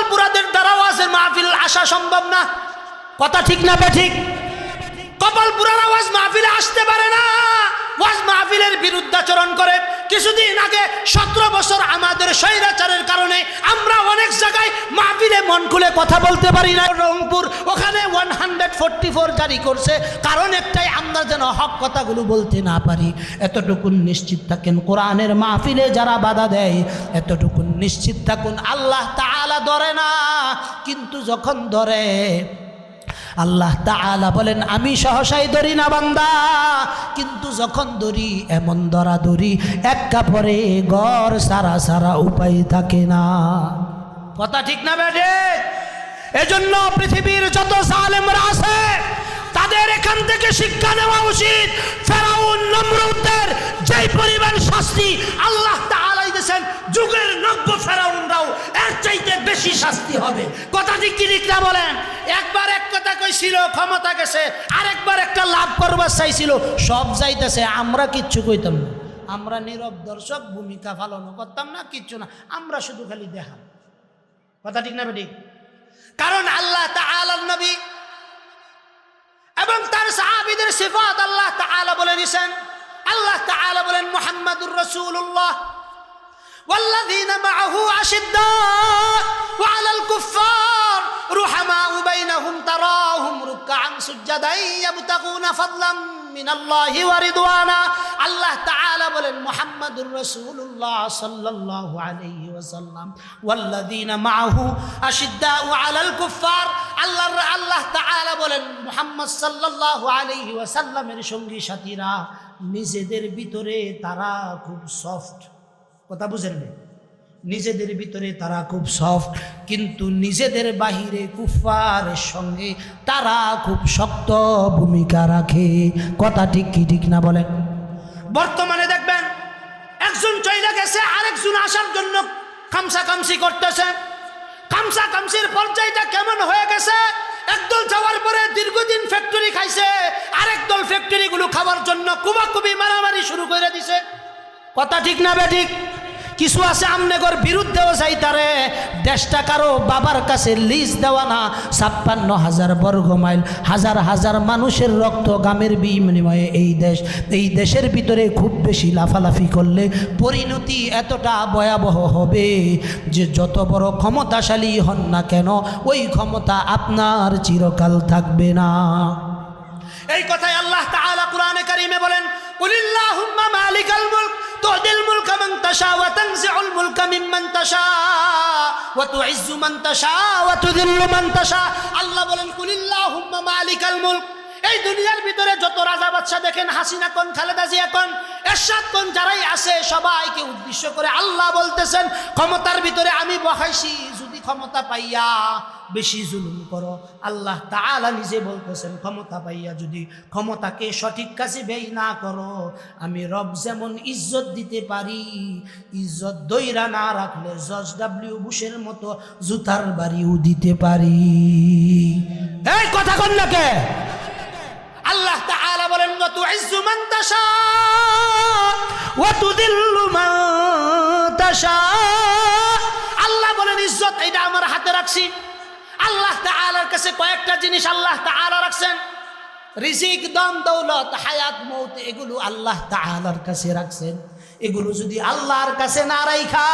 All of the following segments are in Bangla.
কপালপুরাদের দ্বারা ওয়াজের মাহফিল আসা সম্ভব না। কথা ঠিক না বে ঠিক কপালপুরার আওয়াজ মাহফিলে আসতে পারে না। ওয়াজ মাহফিলের বিরুদ্ধাচরণ করে। কিছুদিন আগে সতেরো বছর আমাদের স্বৈরাচারের কারণে আমরা অনেক জায়গায় মাহফিলে মন খুলে কথা বলতে পারি না। রংপুর, ওখানে ওয়ান হান্ড্রেড ফোরটি ফোর জারি করছে। কারণ একটাই, আমরা যেন হক কথাগুলো বলতে না পারি। এতটুকুন নিশ্চিত থাকেন, কোরআনের মাহফিলে যারা বাধা দেয়, এতটুকুন নিশ্চিত থাকুন, আল্লাহ তাআলা ধরে না। কিন্তু যখন ধরে, আল্লাহ তাআলা বলেন, আমি সহসাই ধরি না বান্দা। কিন্তু যখন ধরি, এমন ধরা ধরি, এক কাপড়ে গড় সারা সারা উপায় থাকে না। কথা ঠিক না বেটে এজন্য পৃথিবীর যত সালেমরা আছে তাদের এখান থেকে শিক্ষা নেওয়া উচিত। ফেরাউন নমরুদের যেই পরিমাণ শাস্তি আল্লাহ তাআলাই দিয়েছেন, যুগের নব্য ফেরাউনরাও এর চাইতে বেশি শাস্তি হবে। কথা ঠিক কি না বলেন? একবার এক কথা কইছিল, ক্ষমতা গেছে, আরেকবার একটা লাভ করবার চাইছিল, সব যাইতেছে, আমরা কিচ্ছু কইতাম না। আমরা নীরব দর্শক, ভূমিকা পালন করতাম না, কিচ্ছু না, আমরা শুধু খালি দেখাম। কথা ঠিক না বেটি কারণ আল্লাহ তাআলার নবী এবং তার সাহাবিদের সিফাত আল্লাহ তাআলা বলে দিয়েছেন আল্লাহ তাআলা বলেন মুহাম্মাদুর রাসূলুল্লাহ والذين معه أشداء وعلى الكفار رحماء بينهم تراهم ركعا سجدا يبتغون فضلا মিনাল্লাহি আল্লাহ তাআলা আল্লাহ বলেন, মুহাম্মদ সাল্লাল্লাহু সঙ্গী সাথীরা, নিজেদের ভিতরে তারা খুব সফট কথা বুঝেন নিজেদের ভিতরে তারা খুব সফট কিন্তু নিজেদের বাহিরে কুফারের সঙ্গে তারা খুব শক্ত ভূমিকা রাখে। কথা ঠিক কি ঠিক না বলেন? বর্তমানে দেখবেন, একজন চইলা গেছে, আরেকজন আসার জন্য কামসা কামসি করতেছে। কামসা কামসির পর্যায়টা কেমন হয়ে গেছে? একদল যাওয়ার পরে দীর্ঘদিন ফ্যাক্টরি খাইছে আরেক দল ফ্যাক্টরিগুলো খাওয়ার জন্য কুবাকুবি মারামারি শুরু করে দিছে। কথা ঠিক না বে ঠিক? কিছু আছে আমনেগর বিরুদ্ধেও যাইতারে। দেশটা কারও বাবার কাছে লিজ দেওয়া না। ছাপ্পান্ন হাজার বর্গ মাইল, হাজার হাজার মানুষের রক্ত গামের বিনিময়ে এই দেশ। এই দেশের ভিতরে খুব বেশি লাফালাফি করলে পরিণতি এতটা ভয়াবহ হবে যে যত বড় ক্ষমতাশালী হন না কেন, ওই ক্ষমতা আপনার চিরকাল থাকবে না। এই কথাই আল্লাহ তাআলা কোরআনে কারীমে বলেন কুলিল্লাহুম্মা মালিকাল মুলক। তাশা ওয়া তানজি'ুল মুলকা মিম্মান তাশা ওয়া তু'ইজ্জু মান তাশা ওয়া তুযিল্লু মান তাশা। আল্লাহ বলেন, কুলিল্লাহুম্মা মালিকাল মুলক। এই দুনিয়ার ভিতরে যত রাজা বাদশা দেখেন, হাসিনা কোন, খালেদা জিয়া কোন, এরশাদ কোন, যারাই আছে, সবাইকে উদ্দেশ্য করে আল্লাহ বলতেছেন, ক্ষমতার ভিতরে আমি বহাইছি, যদি ক্ষমতা পাইয়া বেশি জুলুম করো। আল্লাহ তাআলা নিজে বলতেছেন, ক্ষমতা পাইয়া যদি ক্ষমতাকে সঠিক কাজে ব্যয় না করো, আমি রব যেমন ইজ্জত দিতে পারি, ইজ্জত দইরা না রাখলে জজ ডাব্লিউ বুশের মতো জুতার বাড়িও দিতে পারি। এই কথা কন না কে? আল্লাহ তাআলা বলেন ওয়া তুইজ্জু মান তাশা ওয়া তুযিল্লু মান তাশা। আল্লাহ বলেন, ইজ্জত, এটা আমার হাতে রাখছি। আল্লাহ তালার কাছে কয়েকটা জিনিস আল্লাহ তালা রাখছেন। রিজিক, দম, দৌলত, হায়াত, মৌত, এগুলো আল্লাহ তালার কাছে রাখছেন। এগুলো যদি আল্লাহর কাছে না রাইখা,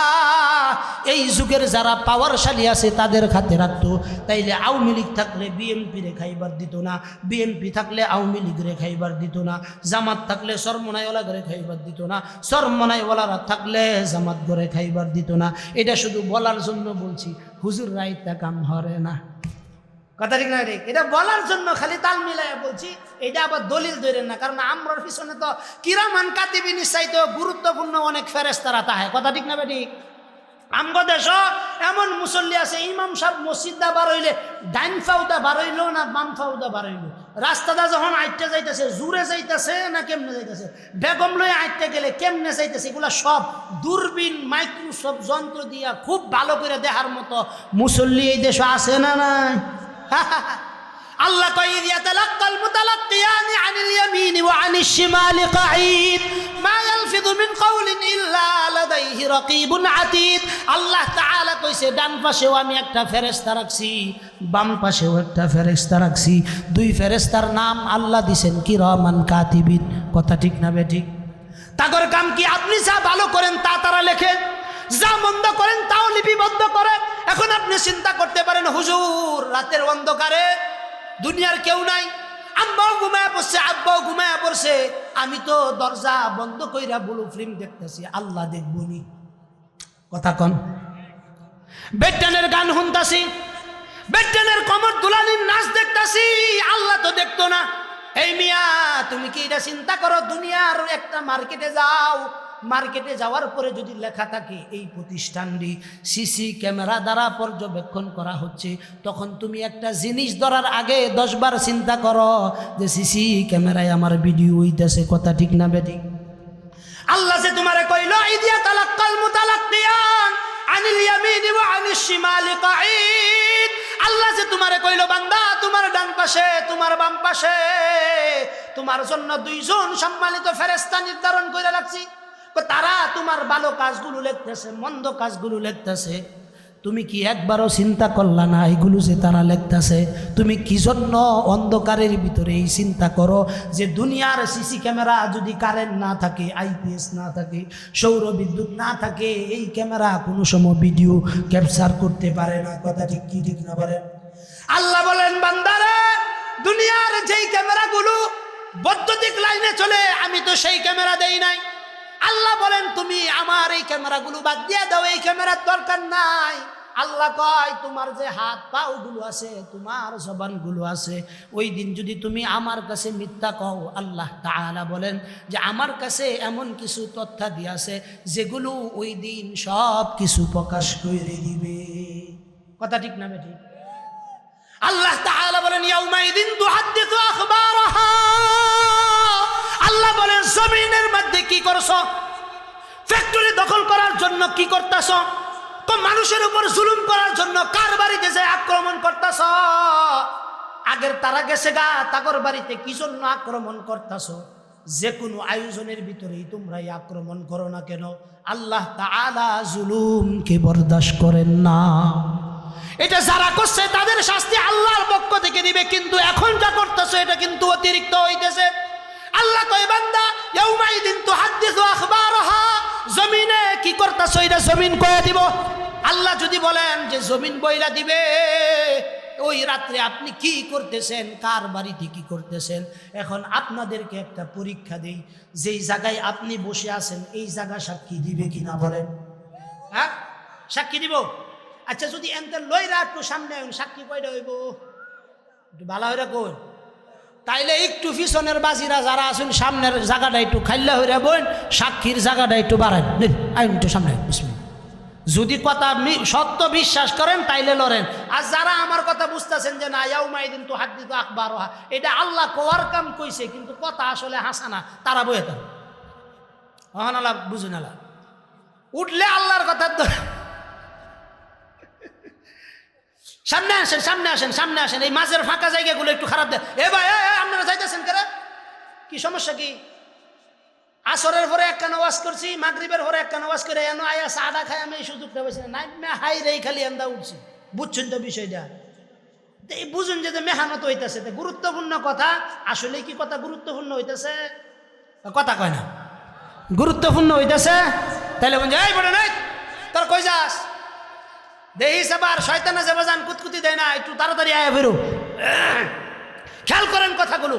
এই যুগের যারা পাওয়ারশালী আছে তাদের খাতে রাখতো। তাইলে আওয়ামী লীগ থাকলে বিএমপি রে খাইবার দিত না বিএমপি থাকলে আওয়ামী লীগ রে খাইবার দিত না, জামাত থাকলে সরমনাইওয়ালা ঘরে খাইবার দিত না, সরমনাইওয়ালারা থাকলে জামাত ঘরে খাইবার দিত না। এটা শুধু বলার জন্য বলছি, হুজুর রাইতা কাম হরে না। কথা ঠিক না ঠিক? এটা বলার জন্য খালি তাল মিলাই বলছি, এটা আবার দলিল ধরেন না, কারণ আমরার পিছনে তো কিরামান কাতিবি নিশ্চাইত গুরুত্বপূর্ণ অনেক ফেরেস্তারা তাহে। কথা ঠিক না ঠিক? আমগো দেশ এমন মুসল্লি আছে, ইমাম সাহেব মসজিদা বার হইলে ডাইন ফাউদা বার হইল না বাম ফাউদা বার হইল? রাস্তাটা যখন আইটটা যাইতেছে, জুড়ে যাইতেছে না কেমনে যাইতেছে? বেগম লয়ে আইটতে গেলে কেমনে যাইতেছে? এগুলা সব দূরবীন মাইক্রোসফট যন্ত্র দিয়া খুব ভালো করে দেখার মতো মুসল্লি এই দেশে আছে না নাই? আল্লাহ কয় ইদ ইয়াতালাক্কাল মুতালাক্কিয়ানি আনিল ইয়ামিনি ওয়া আনিশ শিমালি কাঈদ, মা ইয়ালফিযু মিন কাউলিন ইল্লা লাদাইহি রাকীবুন আতীদ। আল্লাহ তাআলা কইছে, ডান পাশেও আমি একটা ফেরেশতা রাখছি, বাম পাশেও একটা ফেরেশতা রাখছি। দুই ফেরেশতার নাম আল্লাহ দিছেন কি রহমান কাতিবিন। কথা ঠিক না বে ঠিক? তাগর কাম কি আপনি যা ভালো করেন তা তারা লেখে? যা মন্দ করেন তাও লিপিবদ্ধ করে। এখন আপনি চিন্তা করতে পারেন, হুজুর, রাতের অন্ধকারে দুনিয়ার কেউ নাই। আব্বাও ঘুমায় পড়ছে, আব্বাও ঘুমায় পড়ছে। আমি তো দরজা বন্ধ কইরা ব্লু ফিল্ম দেখতেছি, আল্লাহ দেখবনি কথা কন। বেটানের গান শুনতাছি বেটানের কমর দুলানির নাচ দেখতাছি, আল্লাহ তো দেখতো না। এই মিয়া, তুমি কি এটা চিন্তা করো? দুনিয়ার একটা মার্কেটে যাও মার্কেটে যাওয়ার পরে যদি লেখা থাকে এই প্রতিষ্ঠানটি সিসি ক্যামেরা দ্বারা পর্যবেক্ষণ করা হচ্ছে, তখন তুমি একটা জিনিস ধরার আগে দশবার চিন্তা করো যে সিসি ক্যামেরায় আমার ভিডিও হইতেছে, কথা ঠিক না বেঠিক। আল্লাহ যে তোমারে কইল, ইদিয়া তালাক্কাল মুতালাক্কিয়ান আনিল ইয়ামিনি ওয়া আনিশ শিমালি কাঈদ। আল্লাহ যে তোমারে কইল, বান্দা, তোমার ডান পাশে, তোমার বাম পাশে, তোমার জন্য দুইজন সম্মানিত ফেরেশতা নির্ধারণ করে রাখছি। তারা তোমার ভালো কাজগুলো লিখতেছে, মন্দ কাজগুলো লিখতেছে। তুমি কি একবারও চিন্তা করলা না এগুলো যে তারা লেখতেছে? তুমি কি জন্য অন্ধকারের ভিতরে এই চিন্তা করো যে দুনিয়ার সিসি ক্যামেরা যদি কারেন্ট না থাকে আইপিএস না থাকে, সৌর বিদ্যুৎ না থাকে, এই ক্যামেরা কোনো সময় ভিডিও ক্যাপচার করতে পারে না। কথা ঠিক কি, ঠিক না পারে আল্লাহ বলেন, বান্দারে, দুনিয়ার যেই ক্যামেরাগুলো বৈদ্যুতিক লাইনে চলে, আমি তো সেই ক্যামেরা দেই নাই। আল্লাহ বলেন, তুমি আমার এই ক্যামেরাগুলো বাদ দিয়ে দাও, এই ক্যামেরার দরকার নাই। আল্লাহ কয়, তোমার যে হাত পাও গুলো আছে, তোমার জবানগুলো আছে, ওই দিন যদি তুমি আমার কাছে মিথ্যা কও, আল্লাহ তাআলা বলেন যে আমার কাছে এমন কিছু তথ্যাদি আছে, যেগুলো ওই দিন সব কিছু প্রকাশ করে দিবে। কথা ঠিক না ঠিক আল্লাহ তাআলা বলেন, ইয়াউমাইদিন তুহাদ্দিসু আখবারাহা। আল্লাহ বলেন, জমিনের মধ্যে কি করছ? ফ্যাক্টরি দখল করার জন্য কি করতেছ? মানুষের উপর জুলুম করার জন্য কার বাড়িতে যে আক্রমণ করতেছ? আগের তারা গেছে গা, তাগর বাড়িতে কি জন্য আক্রমণ করতেছ? যে কোনো আয়োজনের ভিতরেই তোমরা আক্রমণ করো না কেন? আল্লাহ তাআলা জুলুমকে বরদাস্ত করেন না। এটা যারা করছে, তাদের শাস্তি আল্লাহর পক্ষ থেকে দিবে, কিন্তু এখন যা করতেছে, এটা কিন্তু অতিরিক্ত হইতেছে। আল্লাহ কয়, বান্দা জমিনে কি জমিন কয়ে দিব। আল্লাহ যদি বলেন যে জমিন বইলা দিবে, ওই রাত্রে আপনি কি করতেছেন? কার বাড়িতে কি করতেছেন? এখন আপনাদেরকে একটা পরীক্ষা দেই। যেই জায়গায় আপনি বসে আছেন, এই জায়গা সাক্ষী দিবে কিনা বলেন। হ্যাঁ? সাক্ষী দিব? আচ্ছা যদি এনতে লইরা একটু সামনে সাক্ষী কয়টা হইব? একটু ভালো হইরা কই তাইলে একটু পিছনের বাজিরা যারা আছেন, সামনের জায়গাটা একটু খাইল্লা হইরা বোন সাক্ষীর জায়গাটা একটু বাড়ান আইন একটু সামনে যদি কথা সত্য বিশ্বাস করেন, তাইলে লড়েন। আর যারা আমার কথা বুঝতেছেন যে, না ইয়াউমাইদিন তো হাত দিত আকবার এটা আল্লাহ কোয়ার কাম কইছে, কিন্তু কথা আসলে হাসানা তারা বয়ে তার আল্লাহ বুঝুন উঠলে আল্লাহর কথা সামনে আসেন সামনে আসেন সামনে আসেন। এই মাঝের ফাঁকা জায়গাগুলো একটু খারাপ দেয় এ ভাই এ, এ, আপনারা যাইতেছেন কেন কি সমস্যা কি? আসরের পরে একটা নওয়াজ করছি, মাগরিবের পরে একটা নওয়াজ করে এনো আয়া সাদা খাই আমি এই সুযোগটা পাইছি না। হাই রেই খালি এন্দা উঠছি। বুঝছেন তো বিষয়টা? এই বুঝুন যে মেহানত হইতেছে গুরুত্বপূর্ণ কথা আসলে কি কথা গুরুত্বপূর্ণ হইতেছে? কথা কয় না। গুরুত্বপূর্ণ হইতেছে? তাহলে বলছে এই বলে নাই তোর কই যাস? দেহিস আবার শয়তানা যাবা যান, কুতকুতি দেয় না, একটু তাড়াতাড়ি আয়া বেরো খেয়াল করেন কথাগুলো।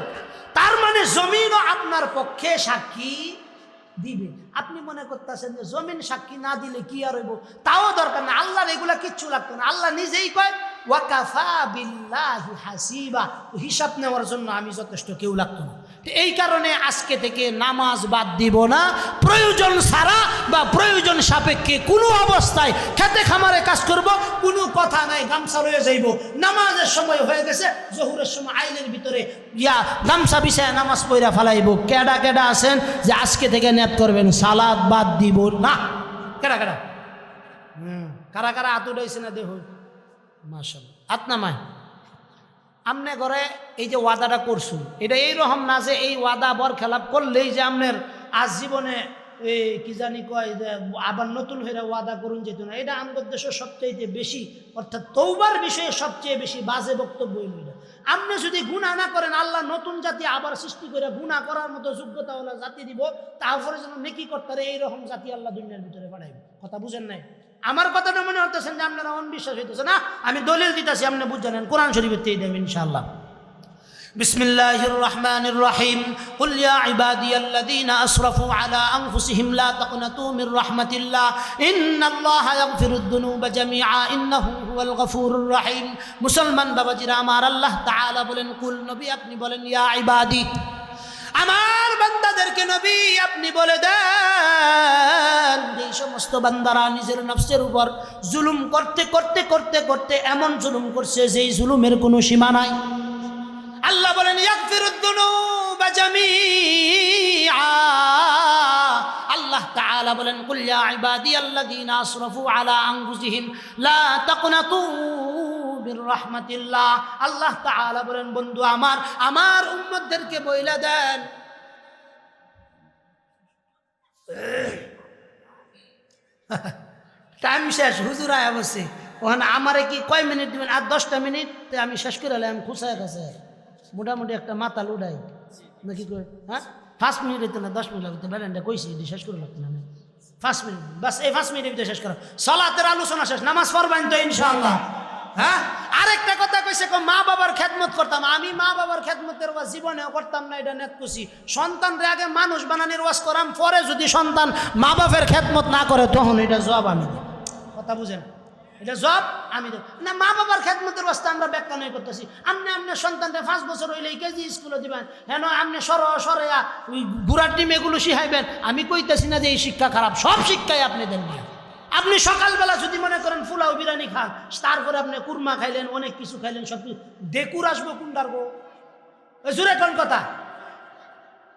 তার মানে জমিনও আপনার পক্ষে সাক্ষী দিবে। আপনি মনে করতেছেন যে জমিন সাক্ষী না দিলে কি আর হইব? তাও দরকার না। আল্লাহর এগুলা কিচ্ছু লাগতো না। আল্লাহ নিজেই কয় ওয়াকাফা বিল্লাহি হাসিবা। হিসাব নেওয়ার জন্য আমি যথেষ্ট কেউ লাগতো না। এই কারণে আজকে থেকে নামাজ বাদ দিব না। প্রয়োজন ছাড়া বা প্রয়োজন সাপেক্ষে কোনো অবস্থায় খেতে খামারে কাজ করব, কোনো কথা নাই, গামছা রয়ে যাইব। নামাজের সময় হয়ে গেছে, জহুরের সময় আইনের ভিতরে ইয়া গামছা বিছায় নামাজ পইরা ফালাইব। কেডা কেডা আছেন যে আজকে থেকে নেত করবেন, সালাদ বাদ দিব না। কেডা কেডা? কারা কারা আত উঠাইছে না দেহ? মাসাল আত নামায়। আমনে ঘরে এই যে ওয়াদাটা করছু এটা এই রকম না যে এই ওয়াদা বর খেলাপ করলেই যে আপনার আজ জীবনে এই কি জানি কয়, যে আবার নতুন হয়ে ওয়াদা করুন যেত না। এটা আমাদের দেশের সবচেয়ে বেশি, অর্থাৎ তৌবার বিষয়ে সবচেয়ে বেশি বাজে বক্তব্য এটা আপনি যদি গুণা না করেন, আল্লাহ নতুন জাতি আবার সৃষ্টি করে গুণা করার মতো যোগ্যতা হলো জাতি দিব তারপরে যেন নেকি করতে এইরকম জাতি আল্লাহ দুনিয়ার ভিতরে পাঠাইব। কথা বুঝেন নাই? আমার কথাটা মনে হতেছেন যে আপনারা অনবিশ্বাস হইতেছে না আমি দলিল দিতেছি আপনি বুঝে নেন কোরআন শরীফের থেকে দেবেন ইনশাআল্লাহ بسم الله الرحمن الرحيم قل يا عبادي الذين أسرفوا على أنفسهم لا تقنطوا من رحمة الله إن الله يغفر الذنوب جميعا إنه هو الغفور الرحيم মুসলমান বাবাজিরা আমার আল্লাহ তাআলা বলেন কুল নবী আপনি বলেন ইয়া ইবাদি আমার বান্দাদেরকে নবী আপনি বলে দেন। এই সমস্ত বান্দারা নিজের নফসের উপর জুলুম করতে করতে করতে করতে এমন জুলুম করছে যেই জুলুমের কোনো সীমা নাই। আল্লাহ বলেন, ইয়াগফিরুদ-দুনুবা জামিআ। আল্লাহ তাআলা বলেন, কুল ইয়া ইবাদিয়াল্লাযীনা আসরাফু আলা আনফুসিহিম, লা তাকনাতু মির রাহমাতিল্লাহ আল্লাহ তাআলা বলেন, বন্ধু আমার আমার উম্মতদেরকে বইলা দেন। টাইম শেষ, হুজুর আয়া বসে। ওখানে আমারে কি কয় মিনিট দিবেন? আর দশটা মিনিট আমি শেষ করে এলাম খুশায় কাছে মোটামুটি একটা মাথা লুডাই নাকি কই হ্যাঁ? পাঁচ মিনিট হইতো না দশ মিনিট লাগতো বেড়ানটা কইছি এটি শেষ করে লাগতো না। পাঁচ মিনিট বাস এই পাঁচ মিনিটের ভিতরে শেষ করো। সলাতের আলোচনা শেষ, নামাজ পড়বেন তো ইনশাআল্লাহ। হ্যাঁ? আরেকটা কথা কইছে মা বাবার খেদমত করতাম। আমি মা বাবার খেদমতের ওয়াজ জীবনেও করতাম না, এটা নেত কুছি সন্তানরে আগে মানুষ বানানোর ওয়াজ করাম, পরে যদি সন্তান মা বাপের খেদমত না করে, তখন এটা জবাব আমি কথা বুঝেন? এটা জব আমি না, মা বাবার খেদমতের অবস্থা আমরা ব্যাখ্যা নয় করতেছি। আপনি আপনার সন্তানকে পাঁচ বছর হইলে কেজি স্কুলে দিবেন। হ্যাঁ আপনি সর সরেয়া ওই গুড়ার ডিম এগুলো শিখাইবেন। আমি কইতেছি না যে এই শিক্ষা খারাপ। সব শিক্ষাই আপনি দেন আপনি সকালবেলা যদি মনে করেন ফুলাও বিরিয়ানি খান, তারপরে আপনি কুরমা খাইলেন, অনেক কিছু খাইলেন, সব কিছু ডেকুর আসব কুন্ডার গো। জুড়ে কোন কথা?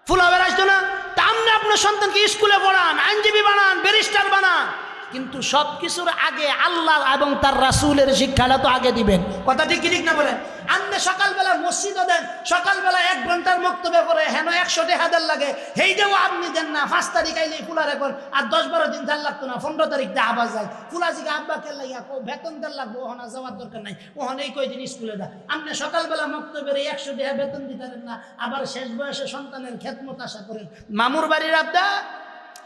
ফুলাবের আসতো না? তা আপনি আপনার সন্তানকে স্কুলে পড়ান, আইনজীবী বানান ব্যারিস্টার বানান। কিন্তু সব কিছুর আগে আল্লাহ এবং তার রাসুলের শিক্ষাটা তো আগে দিবেন। কথা ঠিক ঠিক না বলেন আপনি সকালবেলা মসজিদও দেন, সকালবেলা এক ঘণ্টার বক্তব্য করে হেন একশো হাজার লাগে। সেইটাও আপনি দেন না, পাঁচ তারিখ আইলে ফুলার এখন আর দশ বারো দিন চাল লাগতো না, পনেরো তারিখ দিয়ে আবার যায়। ফুলা ফুলাজিকে আব্বা কে লাগিয়া কো বেতন দেন লাগবো, ওখানে যাওয়ার দরকার নাই, ওখানে এই কয়দিন স্কুলে দা। আপনি সকালবেলা বক্তব্যের একশো টাকা বেতন দিতেন না, আবার শেষ বয়সে সন্তানের খেদমত আশা করেন। মামুর বাড়ির আব্দা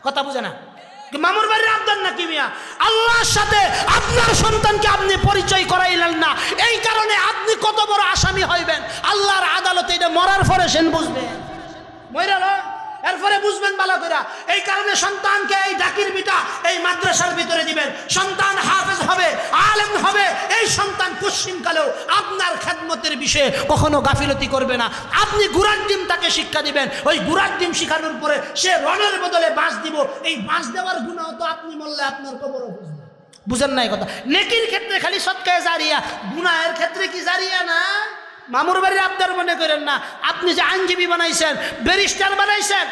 কথা বুঝে না? মামুর বাড়ির আবদার নাকি মিয়া? আল্লাহর সাথে আপনার সন্তানকে আপনি পরিচয় করাইলেন না। এই কারণে আপনি কত বড় আসামি হইবেন। আল্লাহর আদালতে এটা মরার পরে সেন বুঝবেন। মইরাল এরপরে বুঝবেন ভালো করে এই কারণে সন্তানকে এই ডাকির বিটা এই মাদ্রাসার ভিতরে দিবেন। সন্তান হাফেজ হবে, আলেম হবে। এই সন্তান পশ্চিমকালেও আপনার বিষয়ে কখনো গাফিলতি করবে না। আপনি গুড়ার ডিম তাকে শিক্ষা দিবেন। ওই গুড়ার ডিম শিখানোর পরে সে রনের বদলে বাঁশ দিব। এই বাঁশ দেওয়ার গুণ তো আপনি বললে আপনার কবরও বুঝেন নাই কথা? নেকির ক্ষেত্রে খালি সৎকায় জারিয়া, গুনাহের ক্ষেত্রে কি জারিয়া না? মামুর বাড়ির আপনার মনে করেন না। আপনি যে আইনজীবী বানাইছেন, ব্যারিস্টার বানাইছেন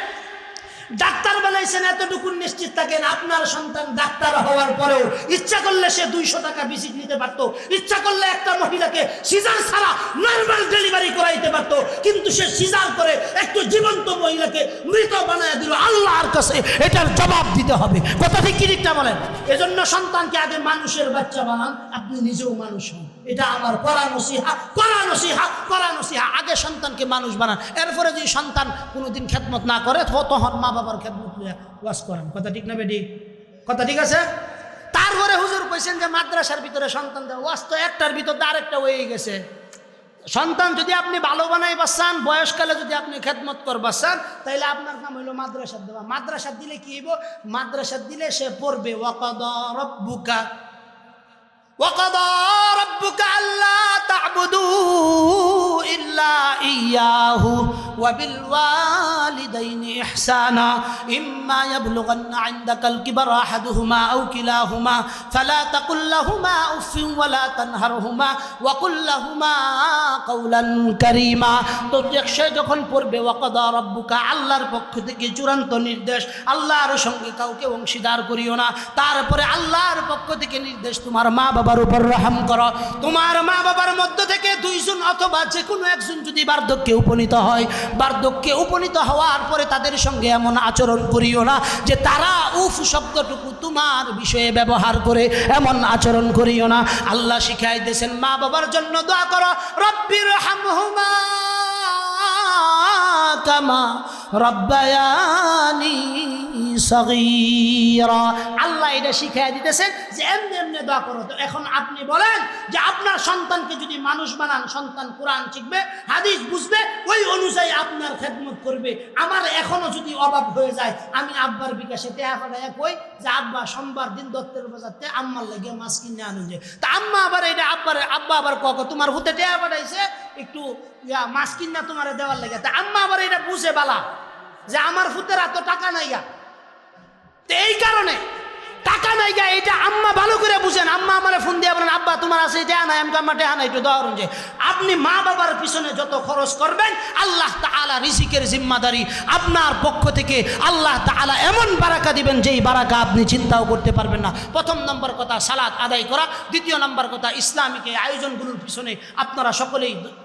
ডাক্তার বানাইছেন, এতটুকু নিশ্চিত থাকেন, আপনার সন্তান ডাক্তার হওয়ার পরেও ইচ্ছা করলে সে দুইশো টাকা ভিজিট নিতে পারত, ইচ্ছা করলে একটা মহিলাকে সিজার ছাড়া নর্মাল ডেলিভারি করাইতে পারত, কিন্তু সে সিজার করে একটু জীবন্ত মহিলাকে মৃত বানায় দিল, আল্লাহর কাছে এটার জবাব দিতে হবে। কথা ঠিক কিরিকটা বলেন? এজন্য সন্তানকে আগে মানুষের বাচ্চা বানান, আপনি নিজেও মানুষ হন। এটা আমার করা নসিহা করা নসিহা করা নসিহা। আগে সন্তানকে মানুষ বানান। এরপরে যদি সন্তান কোনোদিন খেদমত না করে তখন মা বাবার খেদমত ওয়াজ করেন। কথা ঠিক না বেডি কথা ঠিক আছে? তারপরে হুজুর কইছেন যে মাদ্রাসার ভিতরে সন্তান ওয়াজ তো একটার ভিতর আরেকটা হয়ে গেছে। সন্তান যদি আপনি ভালো বানাই বাসান, বয়সকালে যদি আপনি খেদমত করবার চান তাহলে আপনার নাম হইল মাদ্রাসার দেওয়া। মাদ্রাসার দিলে কি হইব? মাদ্রাসার দিলে সে পড়বে ওয়াকাদ রব্বুকা। وقضى ربك ألا تعبدوا إلا إياه وبالوالدين إحسانا إما يبلغن عندك الكبر أحدهما أو كلاهما فلا تقل لهما أف ولا تنهرهما وقل لهما قولا كريما তো সে যখন পড়বে ওয়াকাদা রব্বুকা আল্লাহর পক্ষ থেকে চূড়ান্ত নির্দেশ আল্লাহর সঙ্গে কাউকে অংশীদার করিও না তারপরে আল্লাহর পক্ষ থেকে নির্দেশ তোমার মা বাবার উপর রহম করো তোমার মা বাবার মধ্য থেকে দুইজন অথবা যে কোনো একজন যদি বার্ধক্যে উপনীত হয়, বার্ধক্যে উপনীত হওয়ার পরে তাদের সঙ্গে এমন আচরণ করিও না যে তারা উফ শব্দটুকু তোমার বিষয়ে ব্যবহার করে এমন আচরণ করিও না। আল্লাহ শিখাই দিয়েছেন মা বাবার জন্য দোয়া করো, রব্বির হামহুমা কামা রব্বায়ানি সগীরা। আল্লাহ এটা শিখাই দিতেছেন যে এমনি এমনি দোয়া করো। তো এখন আপনি বলেন যে আপনার সন্তানকে যদি মানুষ বানান, সন্তান কোরআন শিখবে, হাদিস বুঝবে, ওই অনুযায়ী আপনার খেদমত করবে। আমার এখনও যদি অভাব হয়ে যায়, আমি আব্বার বিকাশে টেহা পাঠাইয়া কই যে, আব্বা, সোমবার দিন দত্তের বাজারতে আম্মার লেগে মাছ কিনে আনুন যে। তা আম্মা আবার এটা আব্বার, আব্বা আবার কক তোমার হুতে টেহা পাঠাইছে, একটু মাছ কিনা তোমার দেওয়ার লেগে। তা আম্মা আবার এটা বুঝে বালা যে, আমার ফুতের এত টাকা নাই গা। এই কারণে টাকা নাই গা এটা আম্মা ভালো করে বুঝেন। আম্মা আমার ফোন দিয়ে বলেন, আব্বা, তোমার আছে, এটা নাই আমি আম্মা টেহা নাই, একটু ধরুন যে। আপনি মা বাবার পিছনে যত খরচ করবেন, আল্লাহ তাআলা রিজিকের জিম্মাদারি আপনার পক্ষ থেকে আল্লাহ তাআলা এমন বারাকা দিবেন, যেই বারাকা আপনি চিন্তাও করতে পারবেন না। প্রথম নম্বর কথা সালাদ আদায় করা। দ্বিতীয় নম্বর কথা, ইসলামিক আয়োজনগুলোর পিছনে আপনারা সকলেই